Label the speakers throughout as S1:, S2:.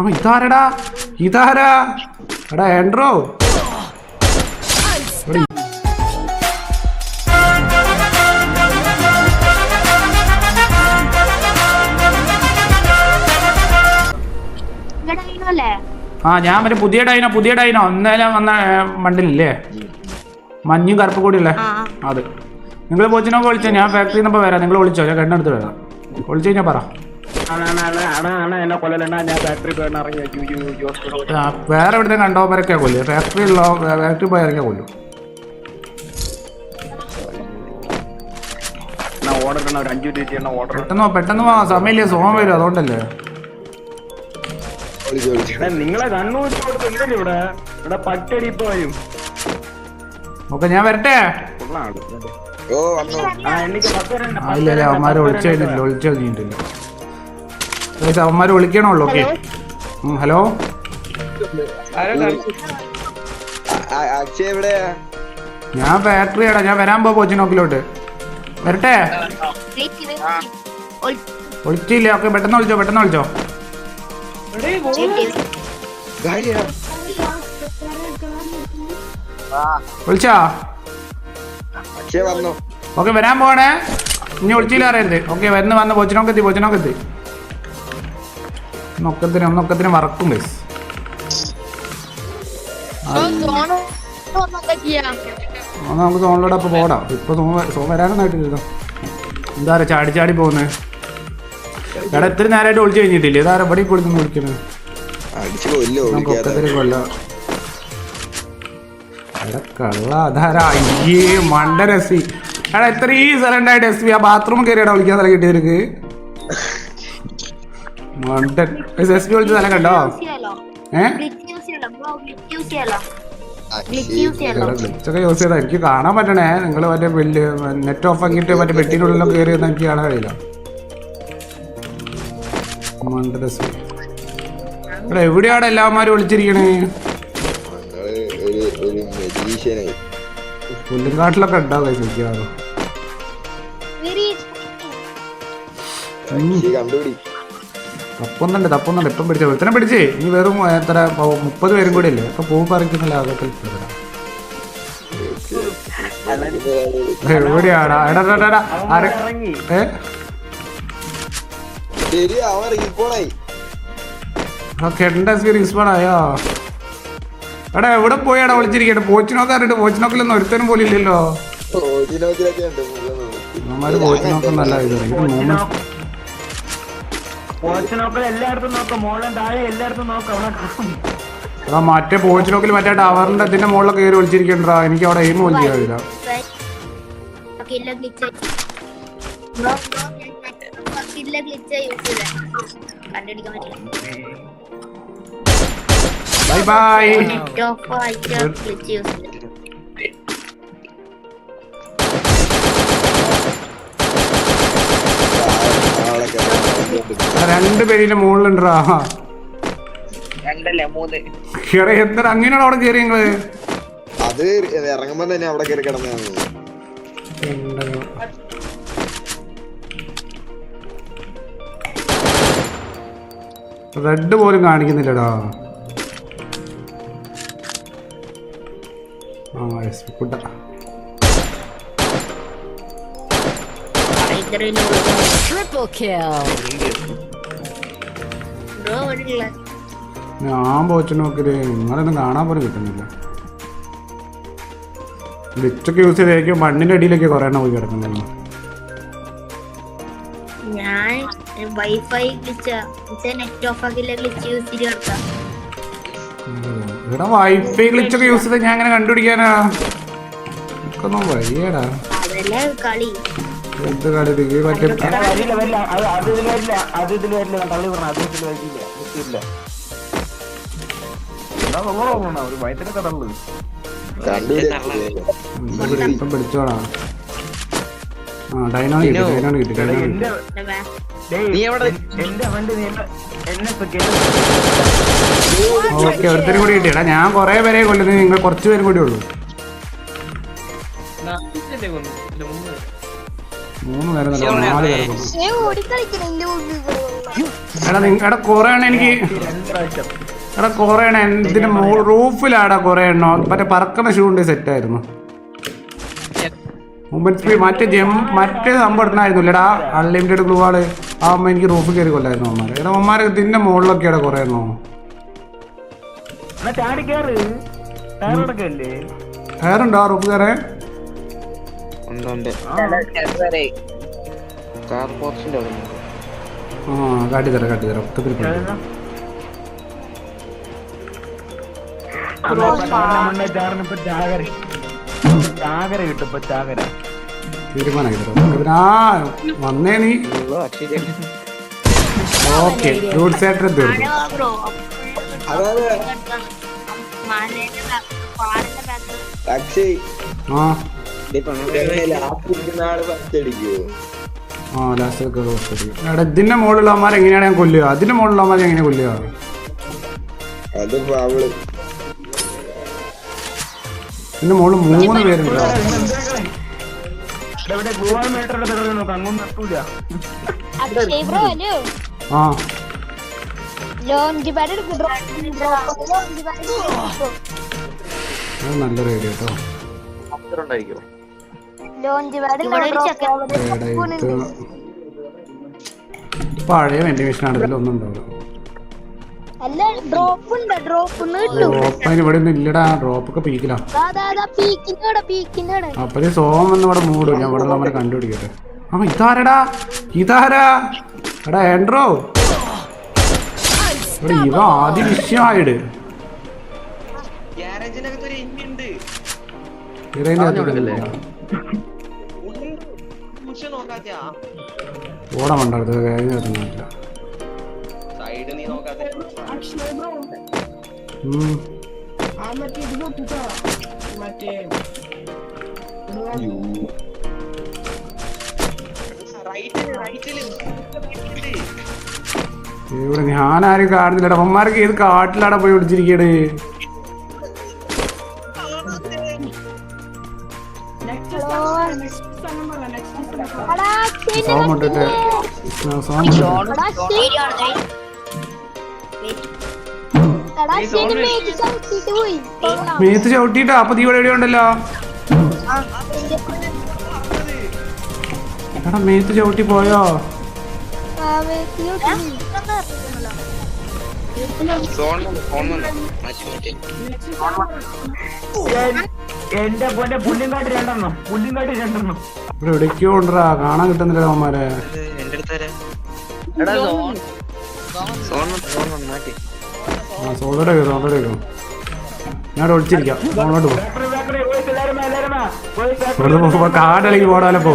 S1: ആ ഇതാരടാ ഇതാരാ എടാ ആൻഡ്രോ ആ ഞാൻ മറ്റേ പുതിയ ഡൈനോ പുതിയ ഡൈനോ ഇന്നലെ വന്ന മണ്ടിലില്ലേ മഞ്ഞും കറുപ്പ് കൂടിയല്ലേ അത് നിങ്ങൾ പോച്ചിനോ വിളിച്ചോ ഞാൻ ഫാക്ടറിന്നപ്പോ വരാം നിങ്ങൾ വിളിച്ചോ ഞാൻ കണ്ണെടുത്ത് വരാം വിളിച്ചു കഴിഞ്ഞാൽ പറ വേറെ കണ്ടോ പേരൊക്കെ കൊല്ലു ഫാക്ടറി ഉള്ള ഫാക്ടറി പോയവരൊക്കെ കൊല്ലു പെട്ടെന്ന് പെട്ടെന്ന് പോവാ സമയമില്ല സോമം വരും അതുകൊണ്ടല്ലേ
S2: നിങ്ങളെ കണ്ണു ഇവിടെ
S1: ഞാൻ വരട്ടെ ആ എനിക്ക് ഇല്ല അവന്മാരെ ഒളിച്ചു കഴിഞ്ഞിട്ടില്ല ഒളിച്ചു കഴിഞ്ഞിട്ടില്ല അവന്മാര് വിളിക്കണല്ലോ ഓക്കെ ഹലോ ഞാൻ ഫാക്ടറിയാടാ ഞാൻ വരാൻ പോ പോച്ചിനോക്കിലോട്ട് വരട്ടെ ഒളിച്ചില്ല ഓക്കെ പെട്ടെന്ന് വിളിച്ചോ പെട്ടെന്ന് വിളിച്ചോ വിളിച്ചോ ഓക്കെ വരാൻ പോണേ ഇനി ഒളിച്ചില്ല അറിയരുത് ഓക്കെ വരുന്ന വന്ന് പോച്ചിനോക്കെത്തി പോച്ചിനോക്കെത്തി ഒന്നൊക്കത്തിന് ഒന്നൊക്കത്തിന് വറക്കും ബസ് നമുക്ക് സോണിലൂടെ അപ്പൊ പോടാം ഇപ്പൊ സോ വരാനൊന്നായിട്ട് കേൾക്കാം എന്താ പറയാ ചാടി ചാടി പോകുന്നത് എടാ ഇത്ര നേരമായിട്ട് ഒളിച്ചു കഴിഞ്ഞിട്ടില്ലേ ഇതാ ഇവിടെ കൊടുക്കുന്നു വിളിക്കണത് നമുക്കൊക്കത്തിന് കൊല്ലാം എടാ എടാ ഇത്രയും സ്ഥലം ഉണ്ടായിട്ട് എസ് വി ആ ബാത്റൂമിൽ കയറിയാടാ വിളിക്കാൻ സ്ഥലം കിട്ടിയവർക്ക് മണ്ടൻ കണ്ടോ
S3: യൂസ്
S1: ചെയ്താ എനിക്ക് കാണാൻ പറ്റണേ നിങ്ങൾ മറ്റേ വലിയ നെറ്റ് ഓഫ് ആക്കിയിട്ട് മറ്റേ ബെഡിനുള്ളിലും കയറി എന്ന് എനിക്ക് കാണാൻ കഴിയില്ല എവിടെയാണ് എല്ലാമാരും വിളിച്ചിരിക്കണേ പുല്ലുംകാട്ടിലൊക്കെ ഉണ്ടാവേ ശരിക്കും കണ്ടുപിടി തപ്പുന്നുണ്ട് തപ്പുന്നുണ്ട് ഇപ്പം പിടിച്ചു ഇത്തരം പിടിച്ച് ഇനി വെറും എത്ര മുപ്പത് പേരും കൂടി അല്ലേ അപ്പൊ പൂ പറിക്കുന്നില്ല അതൊക്കെ എവിടെയാണ് ആയോ എടാ എവിടെ പോയാടാ വിളിച്ചിരിക്കട്ടെ പോച്ചിനോക്ക് അറിയിട്ട് പോച്ചിനോക്കിലൊന്നും ഒരുത്തനും പോലില്ലല്ലോ പോച്ചിനോക്കിലൊക്കെ ഉണ്ട് ഇത് മൂന്ന് താഴെ മറ്റേ പോച്ച് നോക്കിൽ മറ്റേ ടവറിന്റെ അതിന്റെ മുകളിൽ കയറി വിളിച്ചിരിക്കണ്ടാ എനിക്ക് അവിടെ എയിം ഒന്നും ചെയ്യാവില്ല ബൈ ബൈ രണ്ട് പേരിന്റെ മുകളിലുണ്ടാ
S2: രണ്ടല്ലേ മൂന്ന്
S1: കേറി എത്ര അങ്ങനെയാണ് അവിടെ കേറി നിങ്ങള്
S2: അത് ഇറങ്ങുമ്പോ തന്നെ അവിടെ കേറി കിടന്നാണ്
S1: റെഡ് പോലും കാണിക്കുന്നില്ലടാ ആ കുട്ട ഞാൻ കിൽ ഞാൻ നിങ്ങളൊന്നും കാണാൻ പോലും കിട്ടുന്നില്ല ലിച്ചൊക്കെ യൂസ് ചെയ്തേക്കും മണ്ണിന്റെ അടിയിലേക്ക് കുറെ എണ്ണ പോയി കിടക്കുന്നു
S3: ഞാൻ WiFi net off glitch use
S1: WiFi glitch ഒക്കെ യൂസ് ഞാൻ അങ്ങനെ കണ്ടുപിടിക്കാനാ എനിക്കൊന്നും കളി എന്ത് കളി മറ്റേ ഇപ്പം പിടിച്ചോളാം ആ ഡൈനോൺ കിട്ടി ഡൈനോൺ കിട്ടി ഡൈനോൺ കിട്ടി ഓക്കെ ഒരുത്തരും കൂടി കിട്ടിയടാ ഞാൻ കൊറേ പേരെ കൊല്ലുന്നു നിങ്ങൾ കൊറച്ചുപേരും കൂടി ഉള്ളൂ മൂന്ന് നേരം നാല് നേരം എടാ നിങ്ങൾ എടാ കുറേണ എനിക്ക് എടാ കുറേണ എന്തിന് റൂഫിലാടാ കുറേ എണ്ണോ മറ്റേ പറക്കണ ഷൂ ഉണ്ട് സെറ്റ് ആയിരുന്നു മൂവ്മെന്റ് സ്പീഡ് മറ്റേ ജെം മറ്റേ സംഭവം ഇടണായിരുന്നു അൺലിമിറ്റഡ് ഗ്ലൂ ആള് ആ അമ്മ എനിക്ക് റൂഫ് കയറി കൊല്ലായിരുന്നു അമ്മമാരെ എടാ അമ്മമാരെ ഇതിന്റെ മുകളിലൊക്കെ ഇട കുറേ എണ്ണോ ടയറുണ്ടോ റൂഫ് കയറേ ഉണ്ട് കാർ പോർച്ചിന്റെ അവിടെ ആ കാട്ടി തരാം കാട്ടി തരാം ഒട്ടും തീരുമാനം കിട്ടും ആ വന്നേ നീ ഓക്കെ റൂട്ട്സ് ആയിട്ട് തീർന്നു
S2: അക്ഷയ് ആ ആ
S1: ലാസ്റ്റ് എടാ ഇതിന്റെ മുകളിലുള്ള അമ്മമാർ എങ്ങനെയാണ് ഞാൻ കൊല്ലുക അതിന്റെ മുകളിലുള്ള അമ്മമാർ എങ്ങനെ കൊല്ലുക ഇതിന്റെ മുകളിൽ മൂന്ന് പേരുണ്ട് ആ നല്ല റേഡിയോ കേട്ടോ പഴയ വെന്റിലേഷൻ ആണെങ്കിൽ ഒന്നും ഉണ്ടാവില്ല ഇവിടെ ഡ്രോപ്പ് ഒക്കെ പീക്കിലാ ഞാൻ നമ്മളെ കണ്ടുപിടിക്കട്ടെ ആ ഓടാൻ വേണ്ടത് കാര്യം വരുന്നില്ല ഇവിടെ ഞാനാരും കാണുന്നില്ലടാ അമ്മമാരൊക്കെ ഏത് കാട്ടിലാടാ പോയി പിടിച്ചിരിക്കണേ സോം ഇട്ടിട്ട് മേത്ത് ചവിട്ടിട്ടാ അപ്പൊ തീവടെ എവിടെ ഉണ്ടല്ലോ എടാ മേത്ത് ചവിട്ടി പോയോ
S2: സോൺ മാറ്റി മാറ്റി എന്റെ പൊന്നെ പുല്ലിങ്കാട്ട് രണ്ടെണ്ണം പുല്ലിങ്കാട്ട് രണ്ടെണ്ണം
S1: ഇവിടെ എവിടേക്കോ ഉണ്ടാ കാണാൻ കിട്ടുന്നില്ല അവന്മാരെ എന്റെ സോളോടെ കേറും സോളോടെ കേറും ഞാൻ ഒളിച്ചിരിക്കാം മോളോട്ട് പോകും കാടളിക്ക് പോടാലെ പോ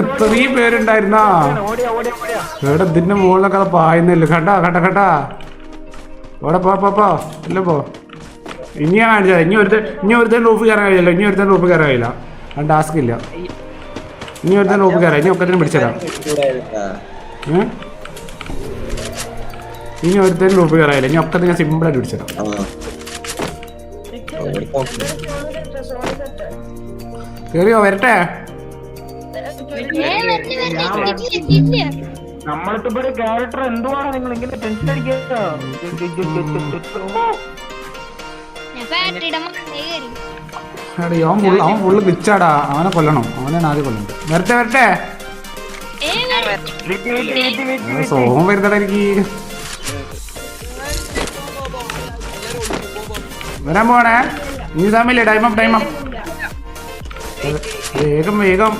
S1: ഇത്രയും പേരുണ്ടായിരുന്നാ ഇവിടെ ഇതിന്റെ മുകളിലൊക്കെ പായുന്നില്ല കണ്ടാ കണ്ട കണ്ടാ ഇവിടെ പോ പോ പോ ഇല്ല പോ ഇനിയാ ഞാൻ കാണിച്ചത് ഇനി ഒരുത്തൻ ഇനി ഒരുത്തൻ റൂഫ് കയറാൻ കഴിയില്ല ഇനി ഒരുത്തൻ റൂഫ് കയറാൻ കഴിയില്ല അത് ടാസ്ക് ഇല്ല ഇനി ഒരുത്തൻ റൂഫ് കയറാം ഇനി ഒക്കത്തിനും പിടിച്ചതാ ഇനി ഒരുത്തൻ റൂഫ് കയറാ ഇനി ഒക്കത്തിന് ഞാൻ ആയിട്ട് പിടിച്ചതാ കേറിയോ വരട്ടെ നമ്മളിപ്പോ ക്യാരക്ടർ എന്തുവാണ് നിങ്ങൾ ഇങ്ങനെ ടെൻഷൻ അടിക്കാ അവൻ അവനെ കൊല്ലണം അവനാണ് ആദ്യം കൊല്ലണം വരട്ടെ വരട്ടെ സോഹം വരുന്നടാ എനിക്ക് വരാൻ പോണേ നീ തമ്മില്ലേ ടൈമം ടൈമം വേഗം വേഗം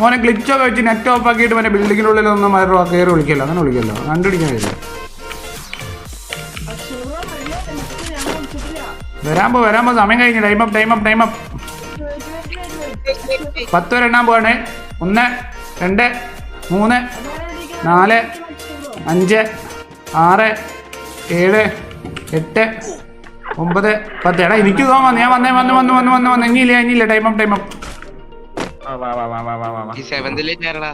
S1: മോനെ ഗ്ലിച്ചൊക്കെ വെച്ച് നെറ്റ് ഓഫ് ആക്കിയിട്ട് മറ്റേ ബിൽഡിങ്ങിനുള്ളിൽ ഒന്നും മരോ കയറി വിളിക്കല്ലോ അങ്ങനെ വിളിക്കല്ലോ കണ്ടുപിടിക്കാൻ കഴിയില്ല വരാൻ പോ സമയം കഴിഞ്ഞു time up time up time up പത്ത് വരെ എണ്ണാൻ പോവാണ് ഒന്ന് രണ്ട് മൂന്ന് നാല് അഞ്ച് ആറ് ഏഴ് എട്ട് ഒമ്പത് പത്ത് എടാ എനിക്ക് തോന്നാ ഞാൻ വന്നേ വന്നു വന്നു വന്നു വന്നു വന്നു ഇനിയില്ല ഇനിയില്ല ടൈം അപ്പ് ടൈം അപ്പ് സെവന്തിലേക്കാരടാ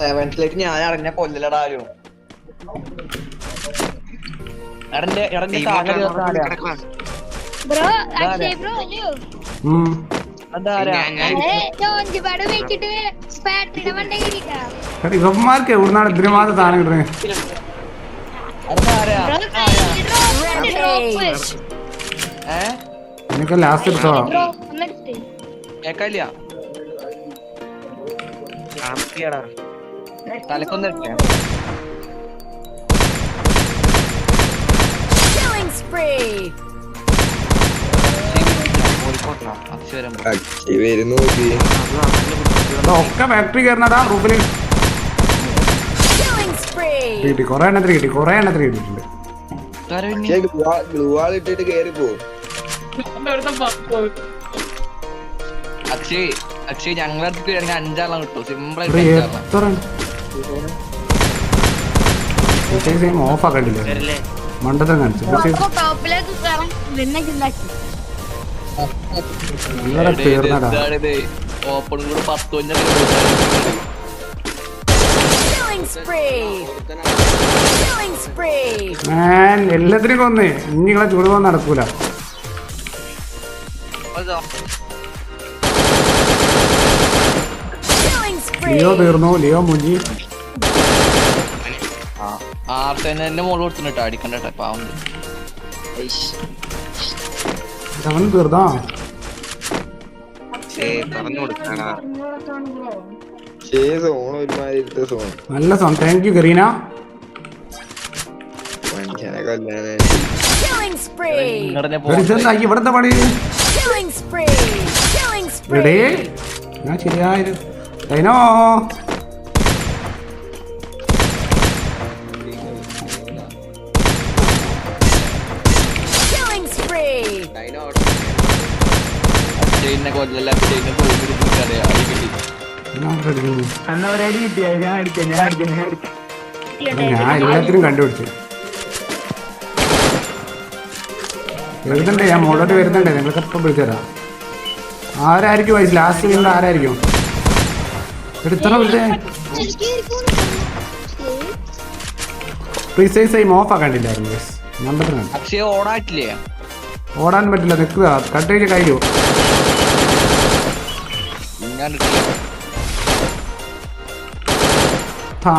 S2: സെവൻത്തിലേക്ക് ഞാൻ അറിഞ്ഞ കൊല്ലലടാലോ താഴെ ബ്രോ
S1: ബ്രോ ലാസ്റ്റ് എടുത്തോ കേക്കാല്ല തലക്കൊന്നിട്ടേ ഒക്കെ ഫാക്ടറി കയറുന്നതാ റൂഫില് കിട്ടി കൊറേ എണ്ണത്തിന് കിട്ടി കൊറേ എണ്ണത്തിന് കിട്ടിയിട്ടുണ്ട് ഇട്ടിട്ട് കേറി പോകും
S2: അക്ഷയ് അക്ഷയ് ഞങ്ങളടുത്ത് അഞ്ചാളം കിട്ടും സിമ്പിൾ ആയിട്ട്
S1: ഓഫ് ആക്കണ്ടില്ലേ മണ്ടത്തരം കാണിച്ചു ഓപ്പൺ എല്ലാത്തിനും കൊന്നേ ഇനി നിങ്ങളെ ചൂടുപോകാൻ നടക്കൂല ലിയോ തീർന്നു ലിയോ മുഞ്ഞി നല്ല സോൺ താങ്ക് യു കരീന ഇവിടെ പണി ഞാൻ ശരിയായിരുന്നു സൈനോ ഞാൻ എല്ലാത്തിനും കണ്ടുപിടിച്ചു വരുന്നുണ്ട് ഞാൻ മുകളിലോട്ട് വരുന്നുണ്ട് നിങ്ങൾക്ക് എപ്പം വിളിച്ചു ആരായിരിക്കും വയസ്സ് ലാസ്റ്റ് ആരായിരിക്കും എടുത്തറ പിന്നെ പ്രീസൈസ് ടൈം ഓഫ് ആക്കാണ്ടില്ലായിരുന്നു ഞാൻ
S2: പറ്റുന്ന ഓടാറ്റില്ലേ
S1: ഓടാൻ പറ്റില്ല നിൽക്കുക കട്ട് കഴിഞ്ഞ കഴിഞ്ഞു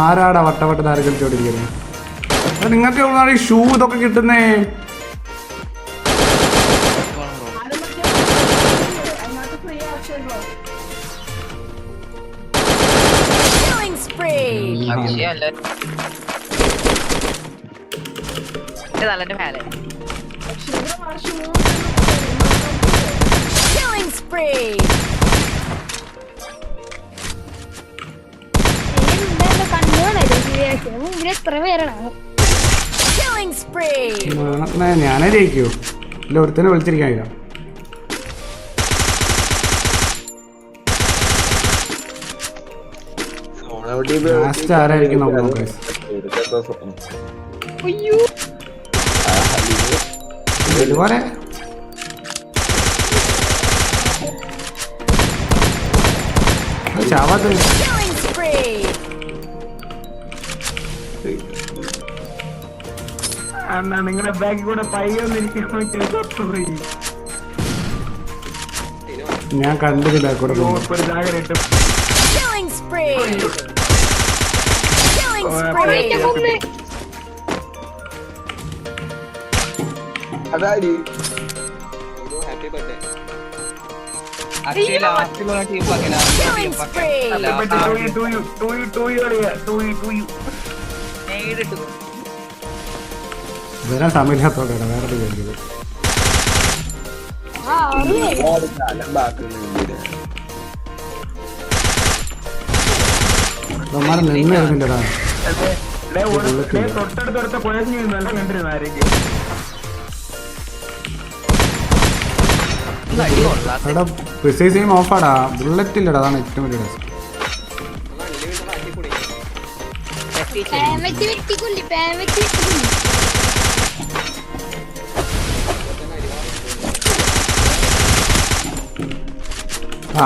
S1: ആരാടാ വട്ടവട്ട താരകളിച്ചോണ്ടിരിക്കുന്നത് നിങ്ങൾക്ക് ഷൂ ഇതൊക്കെ കിട്ടുന്നേ നല്ലൊരു മേലെ Killing spree! ഞാനേ ജയിക്കൂ ഇല്ല ഒരുത്തനെ ലാസ്റ്റ് ആരായിരിക്കും നോക്കാം അയ്യോ പോരെ ചാവാത്ത
S2: അണ്ണാ നിങ്ങളുടെ ബാക്കിൽ കൂടെ
S1: ഞാൻ കണ്ടില്ല കൂടെ
S2: അതാടി ഹാപ്പി ബർത്ത്ഡേ
S1: വരാൻ സമയമില്ലാത്തോടെ വേറെ വേണ്ടത് നിന്ന് നിന്നിട്ടാണ് ബുള്ളറ്റ് ഇല്ലടാ അതാണ് ഏറ്റവും വലിയ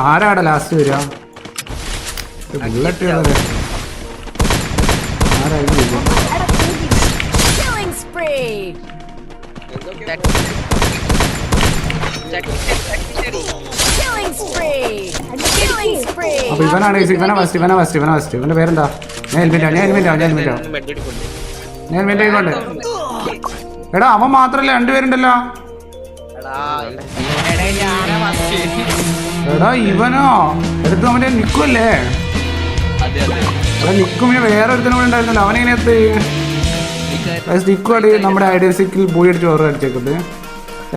S1: ആരാടാ ലാസ്റ്റ് വരിക ബുള്ളറ്റ് ഉള്ളത് അപ്പൊ ഇവനാണ് ഇവനെ ഫസ്റ്റ് ഇവനെ ഫസ്റ്റ് ഇവനെ ഫസ്റ്റ് ഇവന്റെ പേരെന്താ ഞാൻ ഹെൽമെറ്റ് ആവും ഞാൻ ഹെൽമെറ്റ് ആവും ഞാൻ ഹെൽമെറ്റ് ആവും ഞാൻ ഹെൽമെറ്റ് ആയിക്കോട്ടെ എടാ അവൻ മാത്രല്ല രണ്ടുപേരുണ്ടല്ലോ എടാ ഇവനോ എടുത്ത് അവന്റെ നിക്കുമല്ലേ നിക്കും പിന്നെ വേറെ ഒരുത്തനും കൂടെ ഉണ്ടായിരുന്നല്ലോ അവനെങ്ങനെ എത്തി നിക്കുവാടി നമ്മുടെ ഐഡിയ സിക്കിൽ പോയി അടിച്ച് ഓർഡർ അടിച്ചേക്കത്